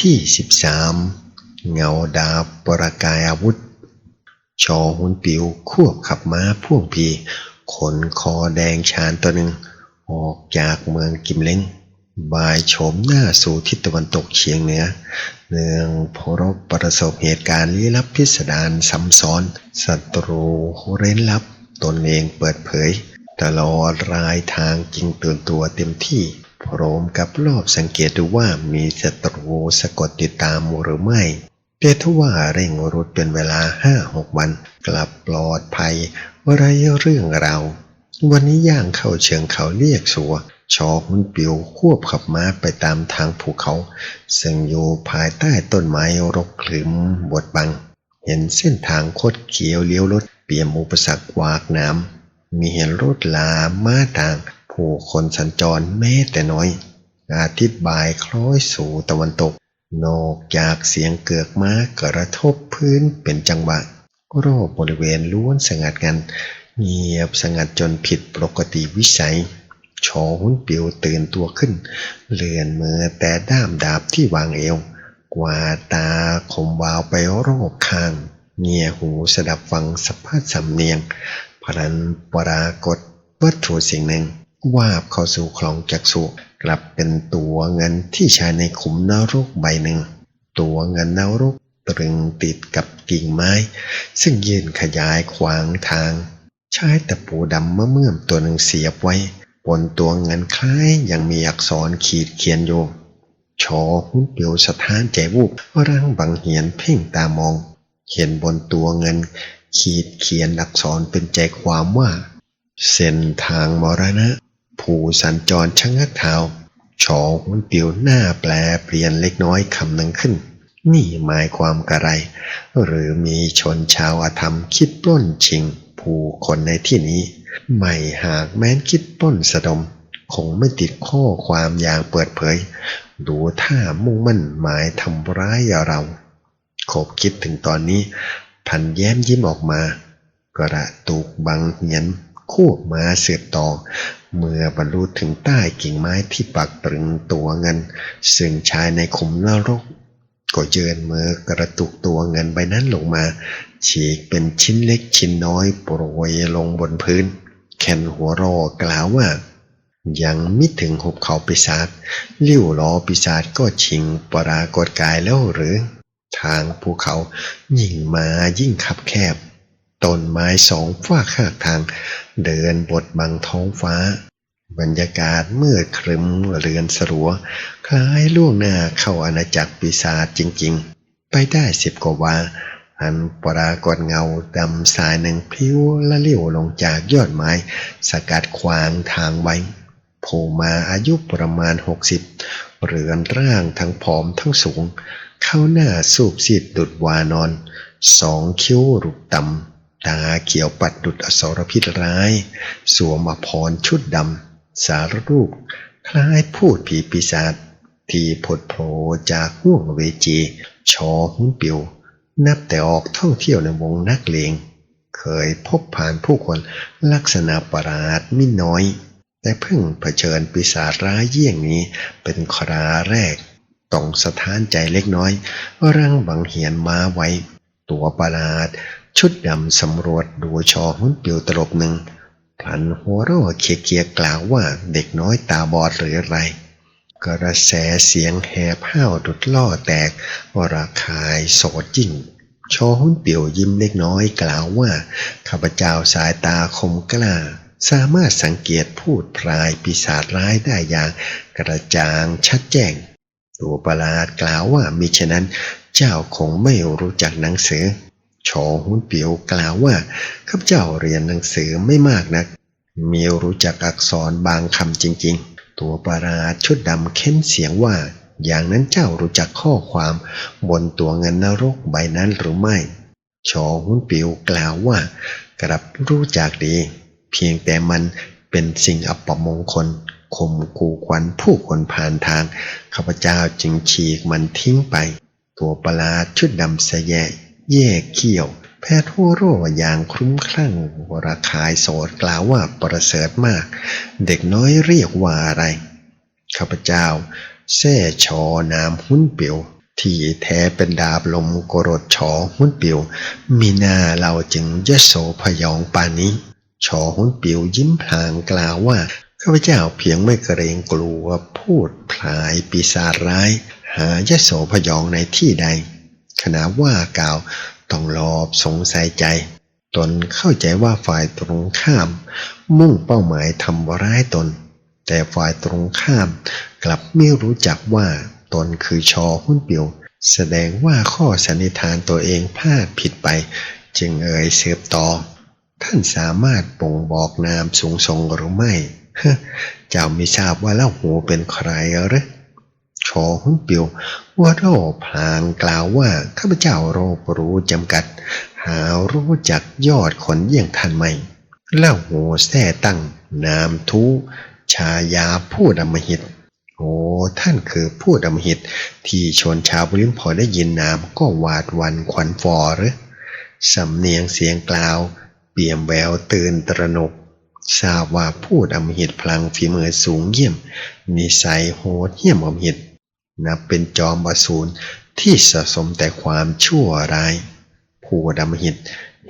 ที่สิบสามเงาดาบประกายอาวุธ ชอหุนปิวควบขับม้าพ่วงพีขนคอแดงชานตัวหนึ่ง ออกจากเมืองกิมเล้งบายโฉมหน้าสู่ทิศตะวันตกเฉียงเหนือ เนื่องพรบประสบเหตุการณ์ลี้ลับพิสดารซ้ำซ้อนศัตรูเร้นลับตนเองเปิดเผย ตลอดรายทางจึงตื่นตัวเต็มที่ พร้อมกับรอบสังเกตดูว่ามีศัตรูสะกดติดตามหรือไม่แต่ทว่าเร่งรุดเป็นเวลาห้าหกวัน กลับปลอดภัยไรเรื่องเรา วันนี้ย่างเข้าเชิงเขาเรียกสัวชอหุนปิวควบขับม้าไปตามทางภูเขา ซึ่งอยู่ภายใต้ต้นไม้รกคลึมบดบัง เห็นเส้นทางคดเขียวเลี้ยวรถเปี่ยมอุปสรรควากน้ำมีเห็นรถลาม้าต่าง ผู้คนสัญจรแม้แต่น้อย อาทิตย์บ่ายคล้อยสู่ตะวันตก นอกจากเสียงเกือกม้ากระทบพื้นเป็นจังหวะรอบบริเวณล้วนสงัดงัน เงียบสงัดจนผิดปกติวิสัยชอหุ้นปิวตื่นตัวขึ้น เลื่อนมือแต่ด้ามดาบที่วางเอว กว่าตาคมวาวไปรอบข้าง เงียหูสดับฟังสภาพสำเนียงพลันปรากฏวัตถุสิ่งหนึ่ง วาบเข้าสู่คลองจักสุกลับเป็นตัวเงินที่ใช้ในขุมนรกใบหนึ่ง ตัวเงินนรกตรึงติดกับกิ่งไม้ ซึ่งยืนขยายขวางทางใช้ตะปูดำมะเมื่อมตัวหนึ่งเสียบไว้บนตัวเงินคล้ายยังมีอักษรขีดเขียนอยู่ชอหุ้นเปียวสถานใจวูบร่างบังเหียนเพ่งตามองเขียนบนตัวเงิน ขีดเขียนอักษรเป็นใจความว่า เส้นทางมรณะ ผู้สัญจรชะงักเท้าชอหุ้นเปียวหน้าแปลเปลี่ยนเล็กน้อยคำหนึ่งขึ้น นี่หมายความกระไร หรือมีชนชาวอาธรรมคิดปล้นชิง ผู้คนในที่นี้ ไม่หากแม้นคิดปล้นสะดม คงไม่ติดข้อความอย่างเปิดเผย ดูท่ามุ่งมั่นหมายทำร้ายเราขบคิดถึงตอนนี้ พันแย้มยิ้มออกมา กระตุกบังเหียน คู่มาเสืบต่อ เมื่อบรรลุถึงใต้กิ่งไม้ที่ปักตรึงตัวเงิน ซึ่งชายในขุมนรก ก็เยือนมือกระตุกตัวเงินใบนั้นลงมา ฉีกเป็นชิ้นเล็กชิ้นน้อยโปรยลงบนพื้น แคนหัวรอกล่าวว่ายังมิถึงหุบเขาปีศาจลิ้วล้อปีศาจก็ชิงปรากฏกายแล้วหรือ ทางภูเขายิ่งมายิ่งคับแคบ ต้นไม้สองฝ้าข้างทาง เดินบดบังท้องฟ้า บรรยากาศมืดครึมเรือนสลัว คล้ายล่วงหน้าเข้าอาณาจักรปีศาจจริงๆ ไปได้สิบกว่าวาอันปรากฏเงาดำสายหนึ่งพิ้วละเลี้ยวลงจากยอดไม้ สกัดขวางทางไว้โผล่มาอายุประมาณหกสิบเรือนร่างทั้งผอมทั้งสูง เข้าหน้าสูบซีดดุดวานอน สองคิ้วรุกต่ำ ตาเขียวปัดดุดอสรพิษร้าย สวมอภรชุดดำ สารรูป คล้ายพูดผีปีศาจที่ผดโผล่จากห่วงเวจี ชอหุ้นปิว นับแต่ออกท่องเที่ยวในวงนักเลง เคยพบผ่านผู้คนลักษณะประหลาดไมิน้อย แต่เพิ่งเผชิญปีศาจร้ายเยี่ยงนี้เป็นคราแรกต้องสะท้านใจเล็กน้อย ร่างบังเหียนมาไว้ ตัวประหลาด ชุดดำสำรวจดูชอหุ้นปิวตลบหนึ่งพลันหัวเร่อเคียกๆกล่าวว่าเด็กน้อยตาบอดหรืออะไร กระแสเสียงแหบห้าวดุดล่อแตกวราคายโสดยิ่งชอหุ้นเปียวยิ้มเล็กน้อยกล่าวว่าข้าพเจ้าสายตาคมกล้า สามารถสังเกตพูดพรายปีศาจร้ายได้อย่างกระจ่างชัดแจ้ง ตัวประหลาดกล่าวว่ามิฉะนั้นเจ้าคงไม่รู้จักหนังสือ ชอหุนเปียวกล่าวว่าข้าพเจ้าเรียนหนังสือไม่มากนัก มีรู้จักอักษรบางคำจริง ๆ ตัวประหลาชุดดำเค้นเสียงว่า อย่างนั้นเจ้ารู้จักข้อความบนตัวเงินนรกใบนั้นหรือไม่ ชอหุ้นปิวกล่าวว่ากลับรู้จักดี เพียงแต่มันเป็นสิ่งอัปมงคลข่มขู่ขวัญผู้คนผ่านทางข้าพเจ้าจึงฉีกมันทิ้งไป ตัวประหลาดชุดดำเสย แยกเขี้ยว แพทย์หัวโรอย่างคลุ้มคลั่งราคายโสดกล่าวว่าประเสริฐมาก เด็กน้อยเรียกว่าอะไร ข้าพเจ้าแซ่ชอนามหุ้นเปียวที่แท้เป็นดาบลมกรดชอหุ้นปิว มีหน้าเราจึงยโสพยองปานนี้ ชอหุ้นปิวยิ้มพลางกล่าวว่าข้าพเจ้าเพียงไม่เกรงกลัวพูดพลายปีศาจร้าย หายโสพยองในที่ใด ขณะว่ากล่าวต้องรอบสงสัยใจ ตนเข้าใจว่าฝ่ายตรงข้าม มุ่งเป้าหมายทำร้ายตน แต่ฝ่ายตรงข้ามกลับไม่รู้จักว่าตนคือชอหุ้นปิวแสดงว่าข้อสันนิษฐานตัวเองพลาดผิดไป จึงเอ่ยเสืบต่อ ท่านสามารถป่งบอกนามสูงทรงหรือไม่ เจ้าไม่ทราบว่าเล่าหูเป็นใครหรือ ชอหุ้นปิวว่าโรพลางกล่าวว่าข้าพเจ้าโรบรู้จำกัด หารู้จักยอดคนเยี่ยงท่านไหมเล่าหูแท้ตั้งนามทุชายาผู้ดำมหิตโอ้ท่านคือผู้ดำมหิต ที่ชนชาวบุริมพอได้ยินนามก็หวาดวันขวัญฟอหรือสำเนียงเสียงกล่าว เปี่ยมแววตื่นตระหนกทราบว่าผู้ดำมหิตพลังฝีมือสูงเยี่ยมนิสัยโหดเหี้ยมอมหิต นับเป็นจอมบาสูรที่สะสมแต่ความชั่วร้าย ผู้ดำมหิต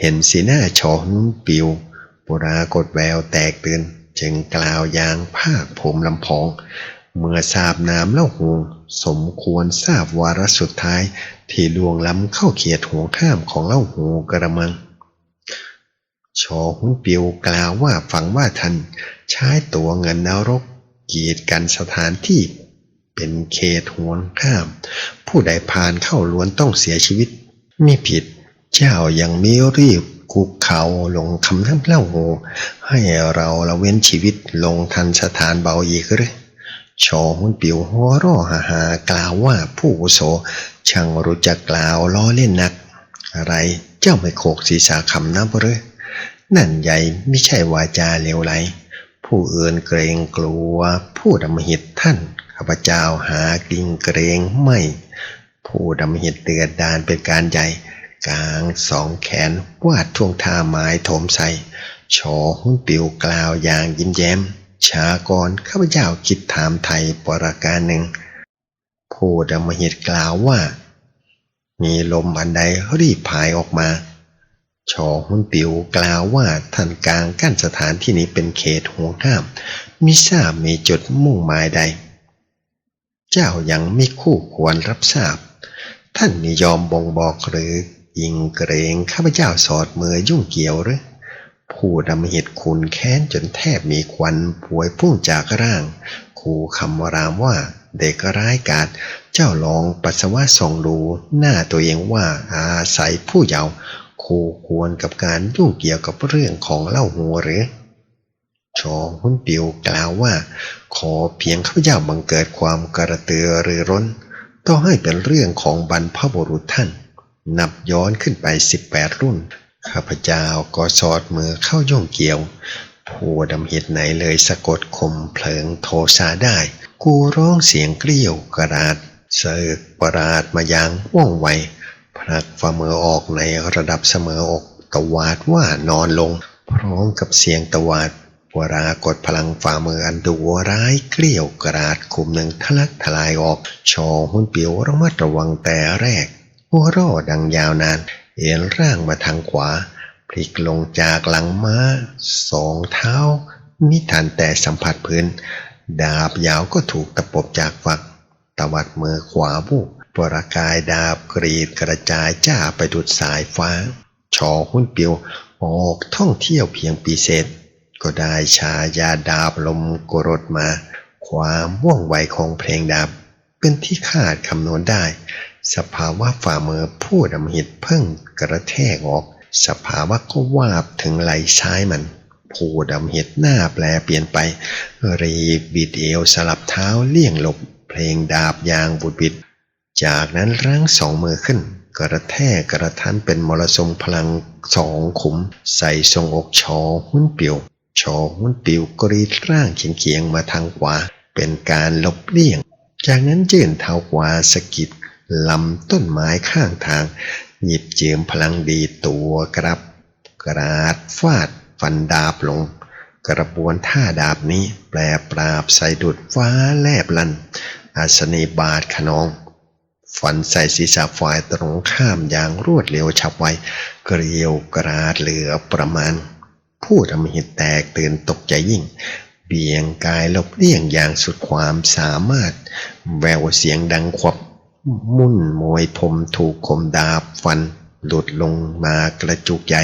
เห็นสีหน้าชอหุ้นปิวปรากฏแววแตกตื่นจึงกล่าวยางภาคผมลำพอง เมื่อทราบนามเล่าหูสมควรทราบวาระสุดท้ายที่ล่วงล้ำเข้าเขียดหัวข้ามของเล่าหูกระมัง ชอหุ้นปิวกล่าวว่าฝังว่าท่านใช้ตัวเงินนรกกีดกันสถานที่ เป็นเขตห่วงห้าม ผู้ใดผ่านเข้าล้วนต้องเสียชีวิตนี่ผิด เจ้ายังไม่รีบคุกเขาลงคำน้ำเล่าโหให้เราละเว้นชีวิตลงทันสถานเบาอีกหรือชอหุนปิวหัวร่อหาหากล่าวว่าผู้อโสช่างรู้จักกล่าวล้อเล่นนัก อะไรเจ้าไม่โขกศีรษะคำนับหรือนั่นใหญ่ไม่ใช่วาจาเลวไหลผู้อื่นเกรงกลัว ผู้ดำหิตท่าน ข้าพเจ้าหากริงเกรงไม่ ผู้ดำหิตเตือนดานเป็นการใหญ่ กลางสองแขนวาดท่วงท่าไม้โถมใส่ชอหุ้นปิวกล่าวอย่างยิ้มแย้มชากรข้าพเจ้าคิดถามไทยปรการหนึ่ง ผู้ดำหิตกล่าวว่า มีลมอันใดรีบพายออกมาชอหุ้นปิวกล่าวว่าท่านกลางกั้นสถานที่นี้เป็นเขตห่วงห้ามมิทราบมีจุดมุ่งหมายใด เจ้ายังไม่คู่ควรรับทราบ ท่านมียอมบ่งบอกหรือยิงเกรงข้าพเจ้าสอดมือยุ่งเกี่ยวหรือผู้ดำเหตุคุณแค้นจนแทบมีควันพวยพุ่งจากร่างขู่คำรามว่าเด็กร้ายกาจเจ้าลองปัสสาวะส่องดูหน้าตัวเองว่าอาศัยผู้เยาว์คู่ควรกับการยุ่งเกี่ยวกับเรื่องของเล่าหัวหรือ ชอหุ้นปิวกล่าวว่า ขอเพียงข้าพเจ้าบังเกิดความกระเตือรือร้น ต้องให้เป็นเรื่องของบรรพบุรุษท่าน นับย้อนขึ้นไป 18 รุ่น ข้าพเจ้าก็สอดมือเข้าย่องเกี่ยว ผู้ดำเหตุไหนเลยสะกดข่มเพลิงโทสาได้ กูร้องเสียงเกลี้ยวกระดาษเสิกประหลาดมายังว่องไวพลักฝ่ามือออกในระดับเสมออกตวาดว่านอนลง พร้อมกับเสียงตวาด วรากดพลังฝ่ามืออันดุร้ายเกลี้ยวกระดคุมหนึ่งทะลักทลายออก ชอหุ้นเปียวระมัดระวังแต่แรก หัวร่อดังยาวนาน เอ็นร่างมาทางขวา พลิกลงจากหลังม้า สองเท้า มิทันแต่สัมผัสพื้น ดาบยาวก็ถูกตะปบจากฝัก ตวัดมือขวาบุกปรากายดาบกรีดกระจายจ้าไปดุดสายฟ้า ชอหุ้นเปียวออกท่องเที่ยวเพียงปีเศษ ก็ได้ชายาดาบลมกรดมา ความว่องไวของเพลงดาบ เป็นที่คาดคำนวณได้ สภาวะฝ่ามือผู้ดำหิตเพิ่งกระแทกออก สภาวะก็วาบถึงไหลซ้ายมัน ผู้ดำหิตหน้าแปลเปลี่ยนไป รีบบิดเอวสลับเท้าเลี่ยงหลบ เพลงดาบยางบุดบิด จากนั้นรั้งสองมือขึ้นกระแทกกระทันเป็นมรสมพลังสองขุม ใส่ทรงอกชอหุ้นเปียว ชอหุ้นปียวกรีดร่างเฉียงๆมาทางขวา เป็นการหลบเลี่ยง จากนั้นยื่นเท้าขวาสะกิดลำต้นไม้ข้างทาง หยิบเจียมพลังดีตัวกรับ กราดฟาดฟันดาบลง กระบวนท่าดาบนี้แปลปราบใส่ดุดฟ้าแลบลันอาสนีบาดขนอง ฟันใส่ศีรษะฝ่ายตรงข้ามอย่างรวดเร็วฉับไว เกลียวกราดเหลือประมาณ ผู้ทำหิตแตกตื่นตกใจยิ่ง เบี่ยงกายหลบเลี่ยงอย่างสุดความสามารถ แววเสียงดังขวบ มุ่นมวยผมถูกคมดาบฟัน หลุดลงมากระจุกใหญ่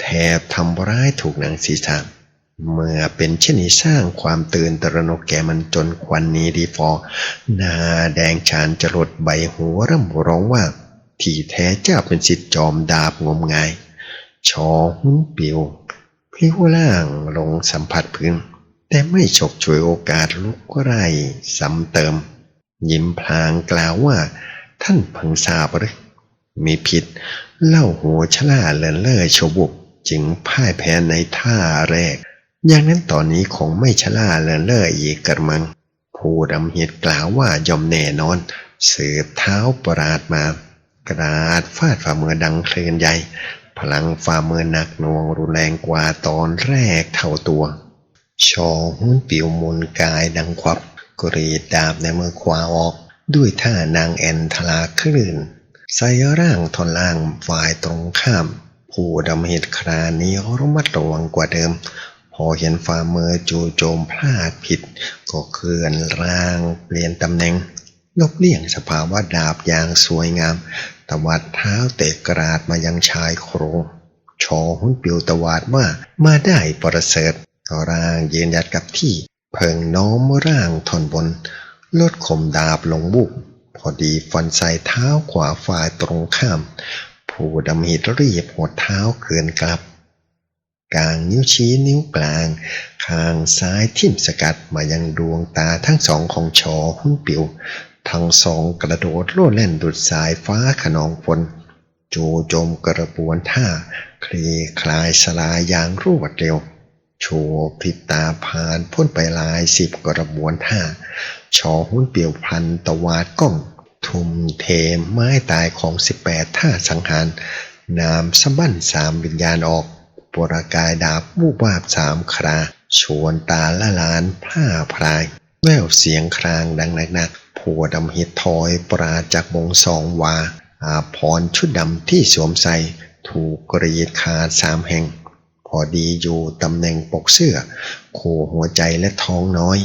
แทบทำร้ายถูกหนังศีรษะเมื่อเป็นเช่นนี้สร้างความตื่นตระหนกแก่มันจนควันนี้ดีฟอหน้าแดงชานจรดใบหัวร่ำร้องว่า ที่แท้เจ้าเป็นสิทธิจอมดาบงมงายชอหุ้นปิว พลิ้วล่างลงสัมผัสพื้น แต่ไม่ฉกฉวยโอกาสลุกไร่ซ้ำเติม ยิ้มพลางกล่าวว่า ท่านพิ่งทราบหรือมีผิด เล่าหัวชล่าเลินเล่อโชบุกจึงพ่ายแพ้ในท่าแรก อย่างนั้นตอนนี้คงไม่ชล่าเลินเล่ออีกกระมัง ผู้ดำเหตุกล่าวว่ายอมแน่นอน สืบเท้าประหลาดมา กระดาษฟาดฝ่ามือดังเคลื่นใหญ่ พลังฝ่ามือหนักหน่วงรุนแรงกว่าตอนแรกเท่าตัว ชอหุ้นปิวมุนกายดังควับกรีดดาบในมือขวาออก ด้วยท่านางแอนทลาคลื่นใส่ร่างทอนล่างฝ่ายตรงข้าม ผู้ดำเหตุครานี้ระมัดระวังกว่าเดิม พอเห็นฝ่ามือจู่โจมพลาดผิด ก็เคลื่อนร่างเปลี่ยนตำแหน่งลบเลี่ยงสภาวะดาบอย่างสวยงาม ตวัดเท้าเตะกราดมายังชายโครงชอหุ้นปิวตวาดว่ามาได้ประเสริฐร่างเยืนยัดกับที่ เพิงน้อมร่างทนบน ลดข่มดาบลงบุก พอดีฟันใส่เท้าขวาฝ่ายตรงข้าม ผู้ดำหิตรีบหัวเท้าเกินกลับ กลางนิ้วชี้นิ้วกลาง ข้างซ้ายทิ่มสกัดมายังดวงตาทั้งสองของชอหุ้นปิว ทั้งสองกระโดดโลดแล่นดุดสายฟ้าขนองฝนจูจมกระบวนท่า คลีคลายสลายอย่างรวดเร็ว โชว์พริบตาผ่านพ้นไปลายสิบกระบวนท่า ชอหุ้นเปียวพันตวาดก้อง ทุ่มเทไม้ตายของสิบแปดท่าสังหาร นามสบั้นสามวิญญาณออกปรากายดาบวูบวาบสามครา ชวนตาละลานผ้าพราย แววเสียงครางดังหนัก ผัวดำหิดถอยปราจากวงสองวา อาพรชุดดำที่สวมใส่ ถูกกรีดขาดสามแห่ง พอดีอยู่ตำแหน่งปกเสื้อ โคหัวใจและท้องน้อย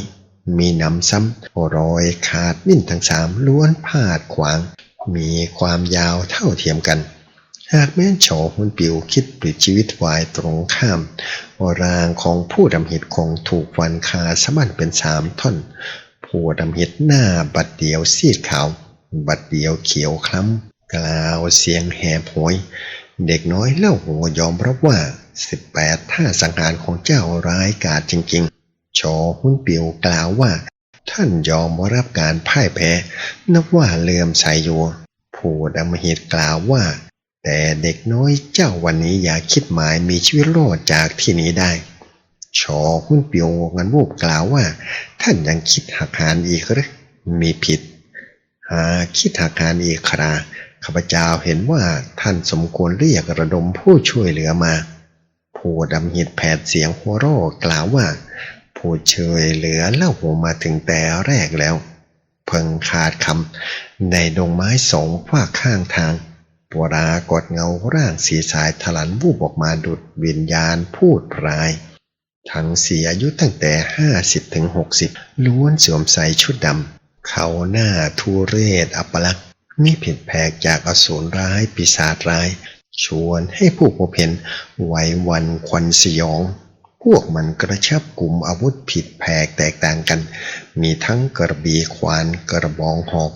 มีหนำซ้ำรอยขาดนิ่นทั้งสามล้วนพาดขวาง มีความยาวเท่าเทียมกันหากแม้นโฉหุนปิวคิดปลิดชีวิตวายตรงข้ามร่างของผู้ดำหิตคงถูกฟันคาสะบั้นเป็นสามท่อน ผู้ดำเหิตหน้าบัดเดียวซีดขาว บัดเดียวเขียวคล้ำกล่าวเสียงแหบโหย เด็กน้อยเล่าหัวยอมรับว่าสิบแปดท่าสังหารของเจ้าร้ายกาจจริงๆ ชอหุ้นปิวกล่าวว่า ท่านยอมรับการพ่ายแพ้ นับว่าเลื่อมใสอยู่ผู้ดำเหิตกล่าวว่า แต่เด็กน้อยเจ้าวันนี้อย่าคิดหมายมีชีวิตรอดจากที่นี้ได้ ชอหุ้นเปียวงันวูบกล่าวว่า ท่านยังคิดหักหานอีกหรือมีผิด หาคิดหักหานอีกคราข้าพเจ้าเห็นว่าท่านสมควรเรียกระดมผู้ช่วยเหลือมาผู้ดำหิดแผดเสียงหัวโรกล่าวว่า ผู้ช่วยเหลือเล่าหัวมาถึงแต่แรกแล้ว เพิ่งขาดคำในดงไม้สองฝาข้างทางปวรากดเงาร่างสีสายถลันวูบออกมาดุดวิญญาณพูดพราย ทั้งสี่อายุตั้งแต่ห้าสิบถึงหกสิบล้วนสวมใส่ชุดดำเขาหน้าทุเรศอัปลักษณ์มีผิดแผกจากอสูรร้ายปีศาจร้าย ชวนให้ผู้พบเห็นไหววันควันสยอง พวกมันกระชับกลุ่มอาวุธผิดแผกแตกต่างกัน มีทั้งกระบี่ควานกระบองหอก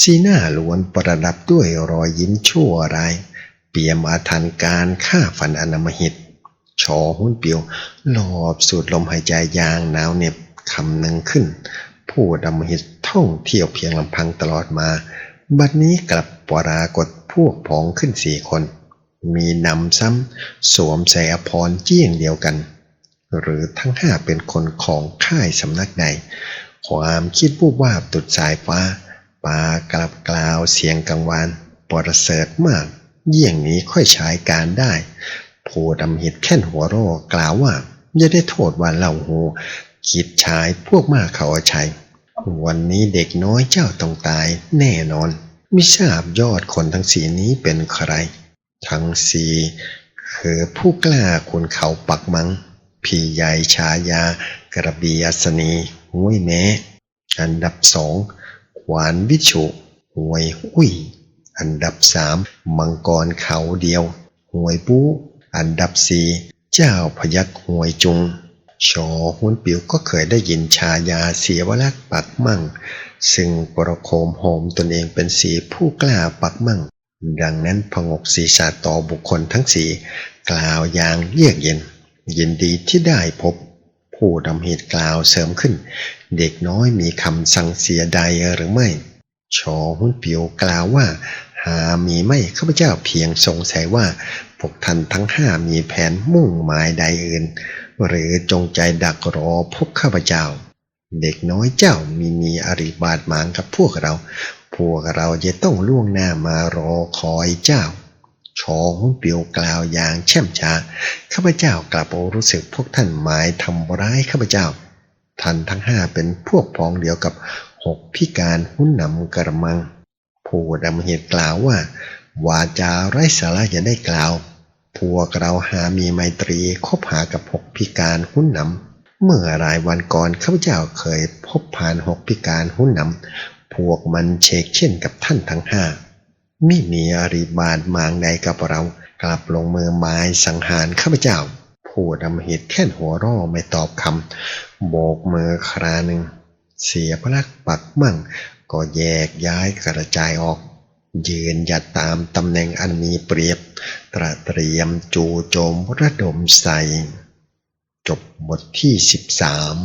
สีหน้าล้วนประดับด้วยรอยยิ้มชั่วร้าย เปี่ยมอาถรรพ์การฆ่าฟันอนามหิต ชอหุ้นเปียว หลอบสูดลมหายใจยางหนาวเหน็บคำหนึ่งขึ้น ผู้ดำมหิตท่องเที่ยวเพียงลำพังตลอดมา บัดนี้กลับปรากฏพวกพ้องขึ้นสี่คน มีนำซ้ำสวมใส่อภรเจี้ยงเดียวกัน หรือทั้งห้าเป็นคนของค่ายสำนักใด ความคิดวูบวาบตุดสายฟ้าปากลับกล่าวเสียงกังวาน ประเสริฐมาก เยี่ยงนี้ค่อยใช้การได้ ผู้ดำหิดแค่นหัวโรกล่าวว่าอย่าได้โทษว่าเล่าโหคิดชายพวกมากเขาอาชัย วันนี้เด็กน้อยเจ้าต้องตายแน่นอน มิทราบยอดคนทั้งสี่นี้เป็นใคร ทั้งสี่คือผู้กล้าคุณเขาปักมัง พี่ใหญ่ชายากระบีอัศนีห้วยแม้อันดับสองขวานวิชุห้วยอุ้ย อันดับสามมังกรเขาเดียวห้วยปู อันดับสี่เจ้าพยักห้วยจุงชอหุนปิวก็เคยได้ยินชายาเสียวลักษ์ปักมั่ง ซึ่งประโคมโหมตนเองเป็นสีผู้กล้าปักมั่ง ดังนั้นพงกศีรษะต่อบุคคลทั้งสี่กล่าวอย่างเยือกเย็น ยินดีที่ได้พบ ผู้ดำเหตุกล่าวเสริมขึ้น เด็กน้อยมีคำสั่งเสียใดหรือไม่ ชอหุนปิวกล่าวว่า หามีไม่ข้าพเจ้าเพียงสงสัยว่าพวกท่านทั้งห้ามีแผนมุ่งหมายใดอื่น หรือจงใจดักรอพบข้าพเจ้า เด็กน้อยเจ้ามีมีอริบาทหมางกับพวกเรา พวกเราจะต้องล่วงหน้ามารอคอยเจ้าชอหุนเปียวกล่าวอย่างแช่มช้าข้าพเจ้ากลับรู้สึกพวกท่านหมายทำร้ายข้าพเจ้า ท่านทั้งห้าเป็นพวกพ้องเดียวกับหกพิการหุ้นนำกระมัง ผู้ดำเหตุกล่าวว่า วาจาไร้สาระอย่าได้กล่าว พวกเราหามีไมตรีคบหากับหกพิการหุ้นนำเมื่อรายวันก่อนข้าพเจ้าเคยพบผ่านหกพิการหุ้นนำพวกมันเชกเช่นกับท่านทั้งห้าไม่มีอริบาทมางใดกับเรากลับลงมือไม้สังหารข้าพเจ้า ผู้ดำเหตุแค่นหัวร่อไม่ตอบคำโบกมือคราหนึ่งเสียพลักปักมั่ง ก็แยกย้ายกระจายออก ยืนหยัดตามตำแหน่งอันมีเปรียบ ตระเตรียมจูโจมระดมใส่ จบบทที่สิบสาม